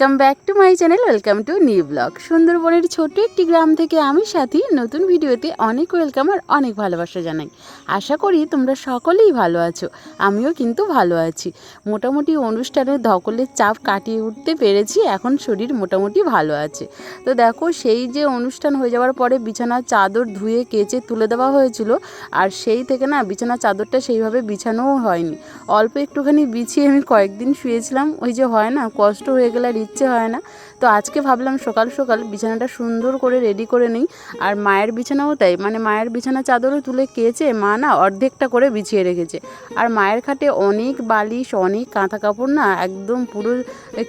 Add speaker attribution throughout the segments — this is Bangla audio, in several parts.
Speaker 1: Welcome back to my channel welcome to new blog সুন্দরবনের ছোট্ট একটি গ্রাম থেকে আমি সাথী নতুন ভিডিওতে অনেক ওয়েলকাম আর অনেক ভালোবাসা জানাই। আশা করি তোমরা সকলেই ভালো আছো। আমিও কিন্তু ভালো আছি। মোটামুটি অনুষ্ঠানের ধকলের চাপ কাটিয়ে উঠতে পেরেছি। এখন শরীর মোটামুটি ভালো আছে। তো দেখো, সেই যে অনুষ্ঠান হয়ে যাওয়ার পরে বিছানার চাদর ধুয়ে কেচে তুলে দেওয়া হয়েছিল। আর সেই থেকে না, বিছানার চাদরটা সেইভাবে বিছানোও হয়নি। অল্প একটুখানি বিছিয়ে আমি কয়েকদিন শুয়েছিলাম। ওই যে হয় না, কষ্ট হয়ে গেলে আর ইচ্ছে হয় না। তো আজকে ভাবলাম সকাল সকাল বিছানাটা সুন্দর করে রেডি করে নিই। আর মায়ের বিছানাও তাই মানে মায়ের বিছানা চাদরও তুলে কেচে মা না অর্ধেকটা করে বিছিয়ে রেখেছে। আর মায়ের খাটে অনেক বালিশ, অনেক কাঁথা কাপড় না একদম পুরো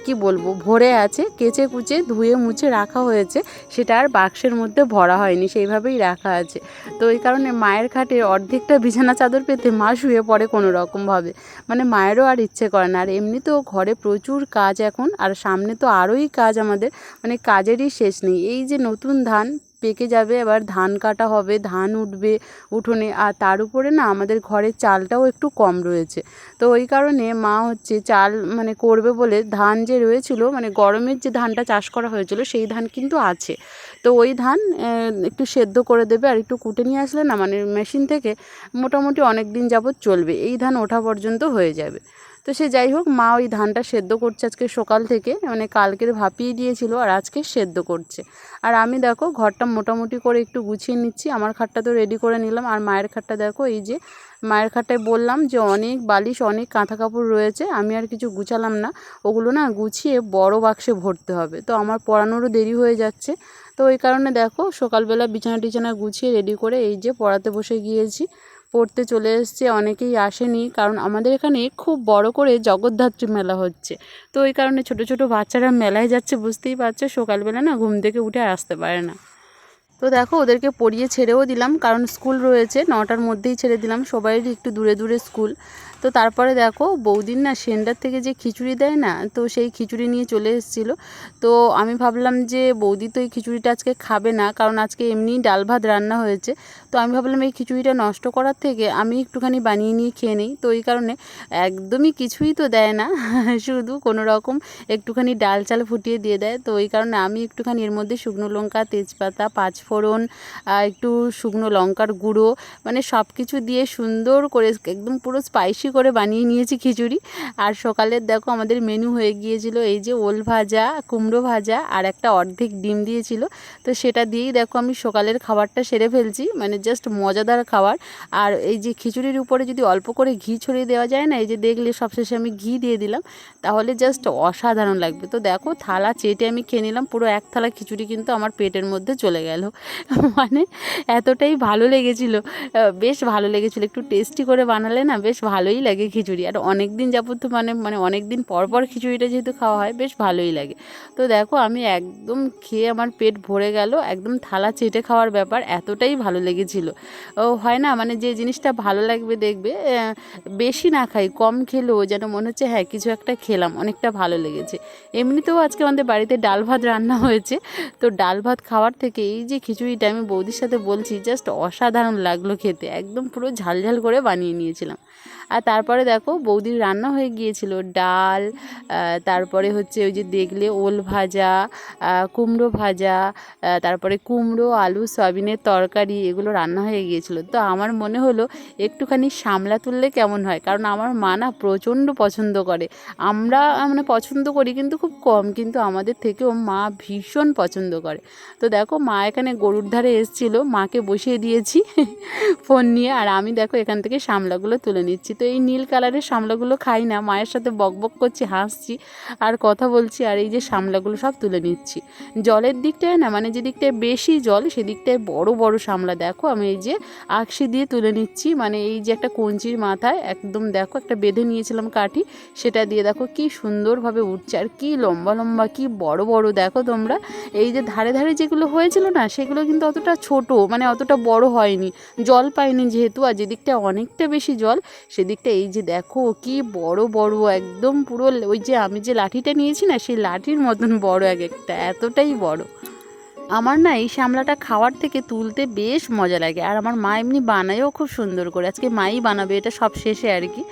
Speaker 1: কি বলব, ভরে আছে, কেচে কুচে ধুয়ে মুছে রাখা হয়েছে। সেটা আর বাক্সের মধ্যে ভরা হয়নি, সেইভাবেই রাখা আছে। তো এই কারণে মায়ের খাটে অর্ধেকটা বিছানা চাদর পেতে মা শুয়ে পড়ে কোনো রকমভাবে মানে মায়েরও আর ইচ্ছে করে না। আর এমনিতেও ঘরে প্রচুর কাজ এখন, আর সামনে তো আরোই কাজ আমাদের মানে কাজেরই শেষ নেই। এই যে নতুন ধান পেকে যাবে, এবার ধান কাটা হবে, ধান উঠবে উঠোনে, আর তার উপরে না আমাদের ঘরের চালটাও একটু কম রয়েছে। তো ওই কারণে মা হচ্ছে চাল মানে করবে বলে ধান যে রয়েছিল মানে গরমের যে ধানটা চাষ করা হয়েছিল, সেই ধান কিন্তু আছে। তো ওই ধান একটু সেদ্ধ করে দেবে আর একটু কুটে নিয়ে আসলে না মানে মেশিন থেকে মোটামুটি অনেক দিন যাবৎ চলবে। এই ধান ওঠা পর্যন্ত হয়ে যাবে। তো সে যাই হোক, মা ওই ধানটা সেদ্ধ করছে আজকে সকাল থেকে। মানে কালকের ভাপিয়ে দিয়েছিল আর আজকে সেদ্ধ করছে। আর আমি দেখো, ঘরটা মোটামুটি করে একটু গুছিয়ে নিচ্ছি। আমার খাটটা তো রেডি করে নিলাম। আর মায়ের খাটটা দেখো, এই যে মায়ের খাটটায় বললাম যে অনেক বালিশ, অনেক কাঁথা কাপড় রয়েছে। আমি আর কিছু গুছালাম না। ওগুলো না গুছিয়ে বড় বাক্সে ভরতে হবে। তো আমার পড়ানোরও দেরি হয়ে যাচ্ছে। তো ওই কারণে দেখো, সকালবেলা বিছানা টিছানা গুছিয়ে রেডি করে এই যে পড়াতে বসে গিয়েছি। পড়তে চলে এসছে, অনেকেই আসেনি কারণ আমাদের এখানে খুব বড় করে জগদ্ধাত্রী মেলা হচ্ছে। তো ওই কারণে ছোট ছোট বাচ্চারা মেলায় যাচ্ছে, বুঝতেই পারছে, সকালবেলা না ঘুম থেকে উঠে আসতে পারে না। তো দেখো, ওদেরকে পড়িয়ে ছেড়েও দিলাম, কারণ স্কুল রয়েছে, নটার মধ্যেই ছেড়ে দিলাম সবাইয়েরই একটু দূরে দূরে স্কুল। তো তারপরে দেখো বৌদিন না সেন্টার থেকে যে খিচুড়ি দেয় না, তো সেই খিচুড়ি নিয়ে চলে এসেছিল। তো আমি ভাবলাম যে বৌদি তো এই খিচুড়িটা আজকে খাবে না, কারণ আজকে এমনি ডাল ভাত রান্না হয়েছে। তো আমি ভাবলাম এই খিচুড়িটা নষ্ট করার থেকে আমি একটুখানি বানিয়ে নিয়ে খেয়ে নিই। তো এই কারণে একদমই কিছুই তো দেয় না, শুধু কোনো রকম একটুখানি ডাল চাল ফুটিয়ে দিয়ে দেয়। তো ওই কারণে আমি একটুখানি এর মধ্যে শুকনো লঙ্কা, তেজপাতা, পাঁচফোড়ন একটু শুকনো লঙ্কার গুঁড়ো মানে সব কিছু দিয়ে সুন্দর করে একদম পুরো স্পাইসি করে বানিয়ে নিয়েছি খিচুড়ি। আর সকালের দেখো আমাদের মেনু হয়ে গিয়েছিল এই যে ওল ভাজা, কুমড়ো ভাজা আর একটা অর্ধেক ডিম দিয়েছিল। তো সেটা দিয়েই দেখো আমি সকালের খাবারটা সেরে ফেলছি মানে জাস্ট মজাদার খাবার। আর এই যে খিচুড়ির উপরে যদি অল্প করে ঘি ছড়িয়ে দেওয়া যায় না, এই যে দেখলে সবশেষে আমি ঘি দিয়ে দিলাম, তাহলে জাস্ট অসাধারণ লাগবে। তো দেখো থালা চেটে আমি খেয়ে নিলাম, পুরো এক থালা খিচুড়ি কিন্তু আমার পেটের মধ্যে চলে গেল। মানে এতটাই ভালো লেগেছিল বেশ ভালো লেগেছিল, একটু টেস্টি করে বানালে না বেশ ভালোই লাগে খিচুড়ি। আর অনেক দিন যাবত তো মানে মানে অনেক দিন পর পর খিচুড়িটা যেহেতু খাওয়া হয়, বেশ ভালোই লাগে। তো দেখো, আমি একদম খেয়ে আমার পেট ভরে গেল, একদম থালা চেটে খাওয়ার ব্যাপার, এতটাই ভালো লেগেছিল। ও, হয় না মানে যে জিনিসটা ভালো লাগবে দেখবে বেশি না খাই, কম খেলেও যেন মনে হচ্ছে হ্যাঁ কিছু একটা খেলাম, অনেকটা ভালো লেগেছে। এমনিতেও আজকে আমাদের বাড়িতে ডাল ভাত রান্না হয়েছে। তো ডাল ভাত খাওয়ার থেকে এই যে খিচুড়িটা আমি বৌদির সাথে বলছি, জাস্ট অসাধারণ লাগল খেতে, একদম পুরো ঝাল ঝাল করে বানিয়ে নিয়েছিলাম। আর তারপরে দেখো বৌদির রান্না হয়ে গিয়েছিল ডাল তারপরে হচ্ছে ওই যে দেখলে ওল ভাজা কুমড়ো ভাজা তারপরে কুমড়ো, আলু, সয়াবিনের তরকারি, এগুলো রান্না হয়ে গিয়েছিল। তো আমার মনে হলো একটুখানি সামলা তুললে কেমন হয়? কারণ আমার মা না প্রচণ্ড পছন্দ করে। আমরা মানে পছন্দ করি কিন্তু খুব কম, কিন্তু আমাদের থেকেও মা ভীষণ পছন্দ করে। তো দেখো মা এখানে গরুর ধারে এসেছিল, মাকে বসিয়ে দিয়েছি ফোন নিয়ে। আর আমি দেখো এখান থেকে সামলাগুলো তুলে নিচ্ছি। তো এই নীল কালারের সামলাগুলো খাই না, মায়ের সাথে বক বক করছি, হাসছি, আর কথা বলছি, আর এই যে সামলাগুলো সব তুলে নিচ্ছি। জলের দিকটায় না মানে যেদিকটায় বেশি জল সেদিকটায় বড় বড় সামলা, দেখো, আমি এই যে আকশি দিয়ে তুলে নিচ্ছি মানে এই যে একটা কঞ্চির মাথায়, একদম দেখো, একটা বেঁধে নিয়েছিলাম কাঠি, সেটা দিয়ে দেখো কি সুন্দরভাবে উঠছে, আর কি লম্বা লম্বা, কি বড় বড়, দেখো তোমরা। এই যে ধারে ধারে যেগুলো হয়েছিল না, সেগুলো কিন্তু অতটা ছোট মানে অতটা বড় হয়নি, জল পায়নি যেহেতু, আর যেদিকটা অনেকটা বেশি জল সেদিকটা এই যে দেখো, কি বড় বড়, একদম পুরো ওই যে আমি যে লাঠিটা নিয়েছি না, সেই লাঠির মতন বড় এক একটা, এতটাই বড়। আমার না এই শ্যামলাটা খাওয়ার থেকে তুলতে বেশ মজা লাগে। আর আমার মা এমনি বানায়ও খুব সুন্দর করে। আজকে মাই বানাবে, এটা সব শেষে আর কি।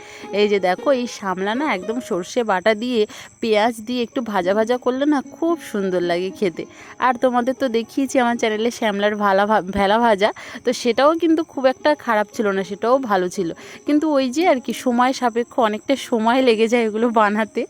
Speaker 1: এই যে দেখো, এই শ্যামলা না একদম সর্ষে বাটা দিয়ে, পেঁয়াজ দিয়ে একটু ভাজা ভাজা করলে না খুব সুন্দর লাগে খেতে। আর তোমাদের তো দেখিয়েছি আমার চ্যানেলে শ্যামলার ভালা ভেলা ভাজা। তো সেটাও কিন্তু খুব একটা খারাপ ছিল না, সেটাও ভালো ছিল। কিন্তু ওই যে আর কি, সময় সাপেক্ষ অনেকটা সময় লেগে যায় এগুলো বানাতে।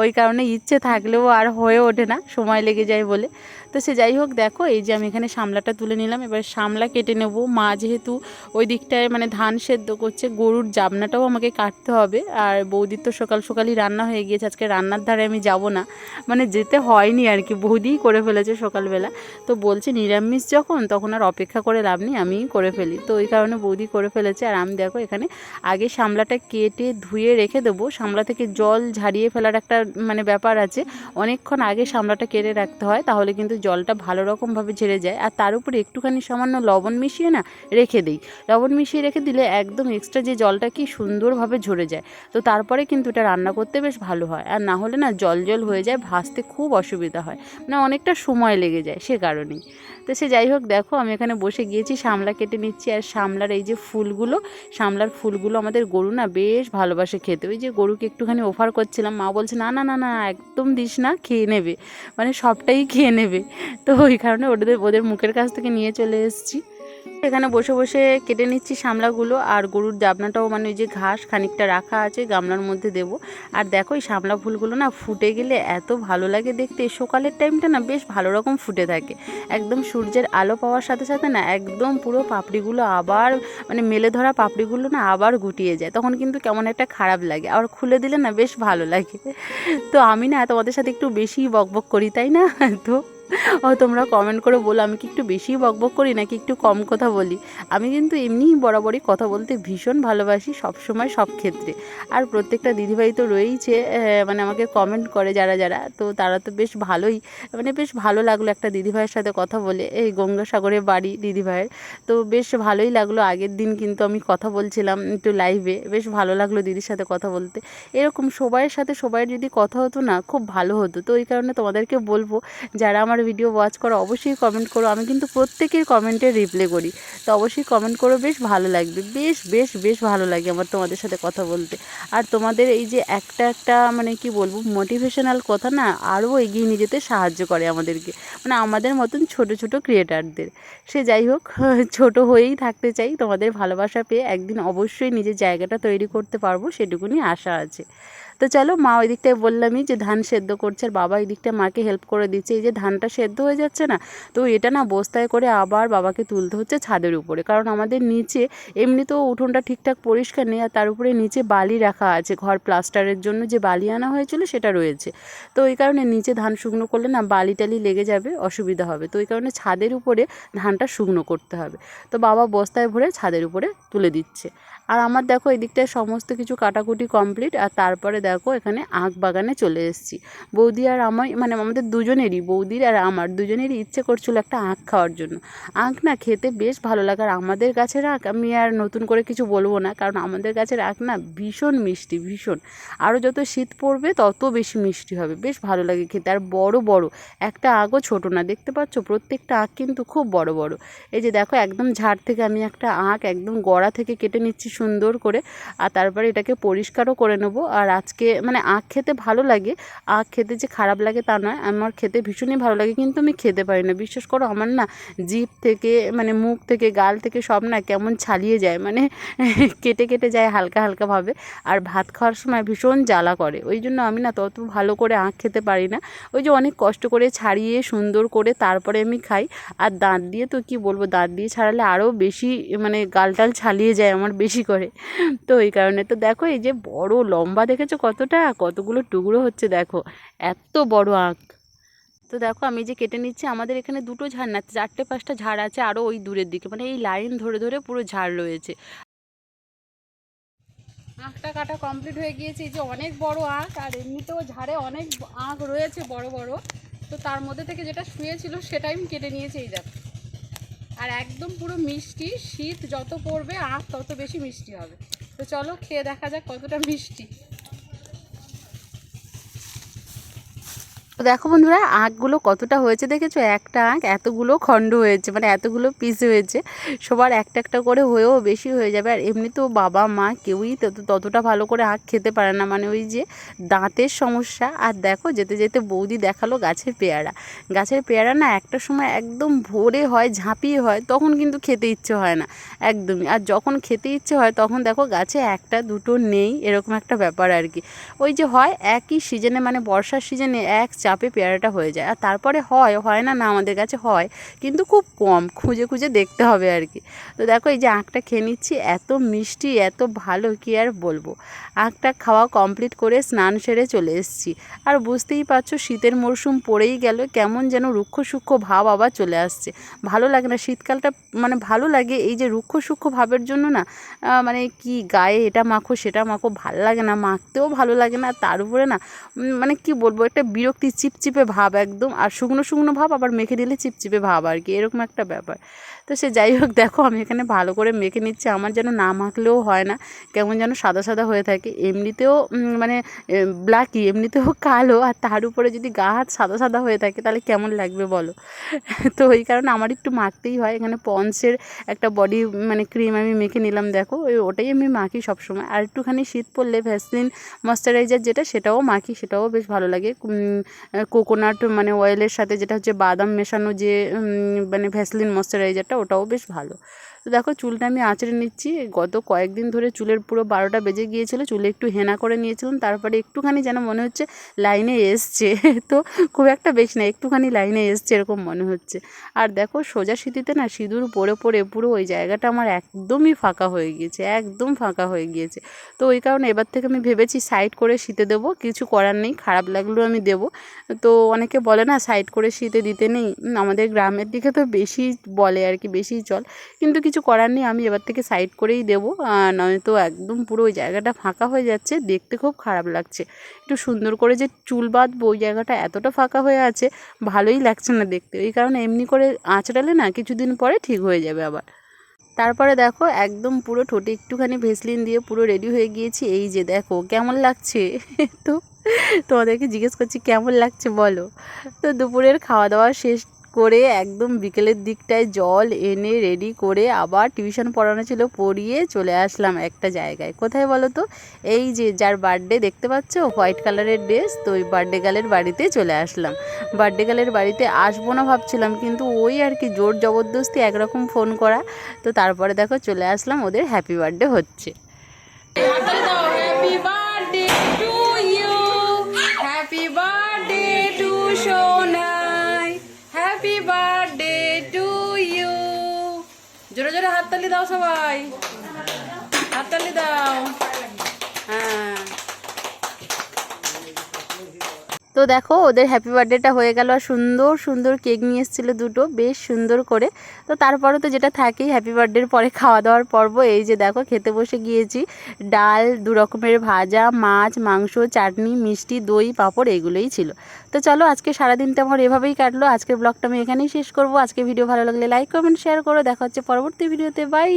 Speaker 1: ওই কারণে ইচ্ছে থাকলেও আর হয়ে ওঠে না, সময় লেগে যায় বলে। তো সে যাই হোক, দেখো, এই যে আমি এখানে সামলাটা তুলে নিলাম। এবার সামলা কেটে নেব। মা যেহেতু ওই দিকটায় মানে ধান সেদ্ধ করছে, গরুর জাবনাটাও আমাকে কাটতে হবে। আর বৌদির তো সকাল সকালই রান্না হয়ে গিয়েছে। আজকে রান্নার ধারে আমি যাব না। মানে যেতে হয়নি আর কি, বৌদিই করে ফেলেছে সকালবেলা। তো বলছে, নিরামিষ যখন, তখন আর অপেক্ষা করে লাভ নেই, আমিই করে ফেলি। তো ওই কারণে বৌদি করে ফেলেছে। আর আমি দেখো, এখানে আগে সামলাটা কেটে ধুয়ে রেখে দেবো। সামলা থেকে জল ঝারিয়ে ফেলার একটা মানে ব্যাপার আছে। অনেকক্ষণ আগে সামলাটা কেটে রাখতে হয়, তাহলে কিন্তু জলটা ভালো রকমভাবে ঝেড়ে যায় আর তার উপরে একটুখানি সামান্য লবণ মিশিয়ে না রেখে দিই। লবণ মিশিয়ে রেখে দিলে একদম এক্সট্রা যে জলটা কি সুন্দরভাবে ঝরে যায়। তো তারপরে কিন্তু এটা রান্না করতে বেশ ভালো হয়। আর না হলে না জল জল হয়ে যায়, ভাজতে খুব অসুবিধা হয়। মানে অনেকটা সময় লেগে যায় সে কারণেই। তো সে যাই হোক, দেখো আমি এখানে বসে গিয়েছি, সামলা কেটে নিচ্ছি। আর সামলার এই যে ফুলগুলো, সামলার ফুলগুলো আমাদের গরু না বেশ ভালোবাসে খেতে। ওই যে গরুকে একটুখানি অফার করছিলাম, মা বলছে, না না না না, একদম দিস না, খেয়ে নেবে। মানে সবটাই খেয়ে নেবে। তো ওই কারণে ওদের ওদের মুখের কাছ থেকে নিয়ে চলে এসেছি। এখানে বসে বসে কেটে নিচ্ছি সামলাগুলো আর গরুর জাবনাটাও মানে ওই যে ঘাস খানিকটা রাখা আছে গামলার মধ্যে দেব। আর দেখো এই সামলা ফুলগুলো না ফুটে গেলে এত ভালো লাগে দেখতে। সকালের টাইমটা না বেশ ভালো রকম ফুটে থাকে। একদম সূর্যের আলো পাওয়ার সাথে সাথে না একদম পুরো পাপড়িগুলো আবার মানে মেলে ধরা পাপড়িগুলো না আবার গুটিয়ে যায়। তখন কিন্তু কেমন একটা খারাপ লাগে। আর খুলে দিলে না বেশ ভালো লাগে। তো আমি না তোমাদের সাথে একটু বেশি বকবক করি, তাই না? তো ও, তোমরা কমেন্ট করে বলো, আমি কি একটু বেশি বকবক করি নাকি একটু কম কথা বলি? আমি কিন্তু এমনিই বরাবরই কথা বলতে ভীষণ ভালোবাসি সব সময় সব ক্ষেত্রে। আর প্রত্যেকটা দিদিভাই তো রয়েইছে মানে আমাকে কমেন্ট করে যারা যারা, তো তারা তো বেশ ভালোই মানে বেশ ভালো লাগল একটা দিদিভাইয়ের সাথে কথা বলে, এই গঙ্গাসাগরে বাড়ি দিদিভাইয়ের। তো বেশ ভালোই লাগল, আগের দিন কিন্তু আমি কথা বলছিলাম একটু লাইভে বেশ ভালো লাগল দিদির সাথে কথা বলতে। এরকম সবাইয়ের সাথে সবাইয়ের যদি কথা হতো না, খুব ভালো হতো। তো ওই কারণে তোমাদেরকে বলব, যারা আমার ভিডিও ওয়াচ করো, অবশ্যই কমেন্ট করো। আমি কিন্তু প্রত্যেকের কমেন্টে রিপ্লাই করি। তো অবশ্যই কমেন্ট করো, বেশ ভালো লাগবে। বেশ বেশ বেশ ভালো লাগে আমার তোমাদের সাথে কথা বলতে। আর তোমাদের এই যে একটা একটা মানে কি বলব মোটিভেশনাল কথা না, আরও এগিয়ে নিয়ে যেতে সাহায্য করে আমাদেরকে। মানে আমাদের মতন ছোট ছোট ক্রিয়েটারদের সে যাই হোক, ছোট হয়েই থাকতে চাই, তোমাদের ভালোবাসা পেয়ে একদিন অবশ্যই নিজের জায়গাটা তৈরি করতে পারব, সেটুকুনি আশা আছে। তো চলো মা ওই দিকটায় বললামই যে ধান সেদ্ধ করছে আর বাবা এই দিকটায় মাকে হেল্প করে দিচ্ছে। এই যে ধানটা সেদ্ধ হয়ে যাচ্ছে না, তো এটা না বস্তায় করে আবার বাবাকে তুলতে হচ্ছে ছাদের উপরে। কারণ আমাদের নিচে এমনি তো উঠোনটা ঠিকঠাক পরিষ্কার নেই আর তার উপরে নিচে বালি রাখা আছে। ঘর প্লাস্টারের জন্য যে বালি আনা হয়েছিল সেটা রয়েছে। তো ওই কারণে নিচে ধান শুকনো করলে না বালি টালি লেগে যাবে, অসুবিধা হবে। তো ওই কারণে ছাদের উপরে ধানটা শুকনো করতে হবে। তো বাবা বস্তায় ভরে ছাদের উপরে তুলে দিচ্ছে। আর আমার দেখো এদিকটায় সমস্ত কিছু কাটাকুটি কমপ্লিট, আর তারপরে দেখো এখানে আখ বাগানে চলে এসেছি। বৌদি আর আমার মানে আমাদের দুজনেরই বৌদির আর আমার দুজনেরই ইচ্ছে করছিল একটা আখ খাওয়ার জন্য। আখ না খেতে বেশ ভালো লাগে, আর আমাদের গাছের আখ আমি আর নতুন করে কিছু বলব না, কারণ আমাদের গাছের আখ না ভীষণ মিষ্টি, ভীষণ। আরও যত শীত পড়বে তত বেশি মিষ্টি হবে, বেশ ভালো লাগে খেতে। আর বড় বড়, একটা আখও ছোট না, দেখতে পাচ্ছ? প্রত্যেকটা আখ কিন্তু খুব বড় বড়। এই যে দেখো একদম ঝাড় থেকে আমি একটা আখ একদম গড়া থেকে কেটে নিচ্ছি সুন্দর করে, আর তারপরে এটাকে পরিষ্কারও করে নেব। আর আজকে মানে আখ খেতে ভালো লাগে, আখ খেতে যে খারাপ লাগে তা নয়, আমার খেতে ভীষণই ভালো লাগে, কিন্তু আমি খেতে পারি না। বিশ্বাস করো, আমার না জিভ থেকে মানে মুখ থেকে, গাল থেকে সব না কেমন ছালিয়ে যায় মানে কেটে কেটে যায় হালকা হালকাভাবে আর ভাত খাওয়ার সময় ভীষণ জ্বালা করে। ওই জন্য আমি না তত ভালো করে আখ খেতে পারি না। ওই যে অনেক কষ্ট করে ছাড়িয়ে, সুন্দর করে তারপরে আমি খাই। আর দাঁত দিয়ে তো কি বলব, দাঁত দিয়ে ছাড়ালে আরও বেশি মানে গালটাল ছালিয়ে যায়, আমার বেশি করে। তো এই কারণে তো দেখো এই যে বড় লম্বা দেখেছ কতটা? কতগুলো টুকরো হচ্ছে দেখো। এত বড় আঁক তো দেখো আমি যে কেটে নিচ্ছি, আমাদের এখানে দুটো ঝাড় না, চারটে পাঁচটা ঝাড় আছে আরও ওই দূরের দিকে। মানে এই লাইন ধরে ধরে পুরো ঝাড় রয়েছে। আঁকটা কাটা কমপ্লিট হয়ে গিয়েছে। এই যে অনেক বড় আঁক আর এমনিতেও ঝাড়ে অনেক আঁক রয়েছে বড় বড়। তো তার মধ্যে থেকে যেটা শুয়েছিল সেটাই আমি কেটে নিয়েছি, এই দেখো। আর একদম পুরো মিষ্টি, শীত যত পড়বে আখ তত বেশি মিষ্টি হবে। তো চলো খেয়ে দেখা যাক কতটা মিষ্টি। তো দেখো বন্ধুরা আঁকগুলো কতটা হয়েছে দেখেছ? একটা আঁক এতগুলো খণ্ড হয়েছে মানে এতগুলো পিস হয়েছে। সবার একটা একটা করে হয়েও বেশি হয়ে যাবে। আর এমনিতেও বাবা, মা কেউই তত ততটা ভালো করে আঁক খেতে পারে না। মানে ওই যে দাঁতের সমস্যা। আর দেখো, যেতে যেতে বৌদি দেখাল গাছের পেয়ারা। গাছের পেয়ারা না একটা সময় একদম ভোরে হয়, ঝাঁপিয়ে হয়, তখন কিন্তু খেতে ইচ্ছে হয় না। একদমই। আর যখন খেতে ইচ্ছে হয়, তখন দেখো গাছে একটা, দুটো নেই, এরকম একটা ব্যাপার আর কি। ওই যে হয় একই সিজনে মানে বর্ষার সিজনে এক চাপে পেয়ারাটা হয়ে যায়। আর তারপরে হয় হয় না না আমাদের কাছে হয়, কিন্তু খুব কম, খুঁজে খুঁজে দেখতে হবে আর কি। তো দেখো এই যে আঁকটা খেয়ে নিচ্ছি, এত মিষ্টি, এত ভালো, কি আর বলব? আঁকটা খাওয়া কমপ্লিট করে স্নান সেরে চলে এসেছি। আর বুঝতেই পারছ, শীতের মরশুম পড়েই গেল, কেমন যেন রুক্ষ সূক্ষ্ম ভাব আবার চলে আসছে। ভালো লাগে না, শীতকালটা মানে ভালো লাগে এই যে রুক্ষ সূক্ষ্ম ভাবের জন্য না মানে কি গায়ে এটা মাখো, সেটা মাখো, ভালো লাগে না, মাখতেও ভালো লাগে না তার উপরে না মানে কি বলব, একটা বিরক্তি চিপচিপে ভাব একদম, আর শুকনো শুকনো ভাব আবার মেখে দিলে চিপচিপে ভাব আর কি, এরকম একটা ব্যাপার। তো সে যাই হোক, দেখো আমি এখানে ভালো করে মেখে নিচ্ছি। আমার যেন না মাখলেও হয় না, কেমন যেন সাদা সাদা হয়ে থাকে। এমনিতেও মানে ব্ল্যাকই এমনিতেও কালো। আর তার উপরে যদি গা হাত সাদা সাদা হয়ে থাকে, তাহলে কেমন লাগবে বলো? তো ওই কারণে আমার একটু মাখতেই হয়। এখানে পন্সের একটা বডি মানে ক্রিম আমি মেখে নিলাম, দেখো। ওই, ওটাই আমি মাখি সবসময়। আর একটুখানি শীত পড়লে ভ্যাসলিন ময়শ্চারাইজার যেটা, সেটাও মাখি, সেটাও বেশ ভালো লাগে। কোকোনাট মানে অয়েলের সাথে যেটা হচ্ছে বাদাম মেশানো যে মানে ভ্যাসলিন ময়শ্চারাইজারটা ওটাও বেশ ভালো। তো দেখো চুলটা আমি আঁচড়ে নিচ্ছি। গত কয়েকদিন ধরে চুলের পুরো বারোটা বেজে গিয়েছিল, চুলে একটু হেনা করে নিয়েছিলাম, তারপরে একটুখানি যেন মনে হচ্ছে লাইনে এসছে। তো খুব একটা বেশি না, একটুখানি লাইনে এসছে এরকম মনে হচ্ছে। আর দেখো সোজা শীতিতে না সিঁদুর পরে পরে পুরো ওই জায়গাটা আমার একদমই ফাঁকা হয়ে গিয়েছে, একদম ফাঁকা হয়ে গিয়েছে। তো ওই কারণে এবার থেকে আমি ভেবেছি সাইড করে শীতে দেবো, কিছু করার নেই, খারাপ লাগলেও আমি দেবো। তো অনেকে বলে না সাইড করে শীতে দিতে নেই, আমাদের গ্রামের দিকে তো বেশি বলে আর কি, বেশি চল। কিন্তু কিছু করার নেই, আমি এবার থেকে সাইড করেই দেবো। নয়তো একদম পুরো ওই জায়গাটা ফাঁকা হয়ে যাচ্ছে, দেখতে খুব খারাপ লাগছে। একটু সুন্দর করে যে চুল বাঁধবো, ওই জায়গাটা এতটা ফাঁকা হয়ে আছে, ভালোই লাগছে না দেখতে। ওই কারণে এমনি করে আঁচড়ালে না কিছুদিন পরে ঠিক হয়ে যাবে আবার। তারপরে দেখো, একদম পুরো ঠোঁটে একটুখানি ভেসলিন দিয়ে পুরো রেডি হয়ে গিয়েছি। এই যে দেখো, কেমন লাগছে? তো তোমাদেরকে জিজ্ঞেস করছি, কেমন লাগছে বলো? তো দুপুরের খাওয়া দাওয়া শেষ করে একদম বিকেলের দিকটায় জল এনে রেডি করে আবার টিউশন পড়ানো ছিল, পড়িয়ে চলে আসলাম একটা জায়গায়। কোথায় বলো তো? এই যে যার বার্থডে দেখতে পাচ্ছ হোয়াইট কালারের ড্রেস তো ওই বার্থডে গালের বাড়িতে চলে আসলাম। বার্থডে গালের বাড়িতে আসব না ভাবছিলাম, কিন্তু ওই আর কি জোর জবরদস্তি একরকম ফোন করা। তো তারপরে দেখো চলে আসলাম, ওদের হ্যাপি বার্থডে হচ্ছে। Happy birthday to you happy birthday to you জোরে জোরে হাততালি দাও সবাই। হাততালি দাও। তো দেখো, ওদের হ্যাপি বার্থডেটা হয়ে গেল আর সুন্দর সুন্দর কেক নিয়ে এসেছিল দুটো, বেশ সুন্দর করে। তো তারপরে তো যেটা থাকেই হ্যাপি বার্থডের পরে খাওয়া দাওয়ার পর্ব। এই যে দেখো, খেতে বসে গিয়েছি। ডাল, দু রকমের ভাজা, মাছ, মাংস, চাটনি, মিষ্টি, দই, পাঁপড়, এগুলোই ছিল। তো চলো, আজকে সারাদিনটা আমার এভাবেই কাটলো। আজকের ব্লগটা আমি এখানেই শেষ করব। আজকে ভিডিও ভালো লাগলে লাইক কমেন্ট শেয়ার করো। দেখা হচ্ছে পরবর্তী ভিডিওতে বাই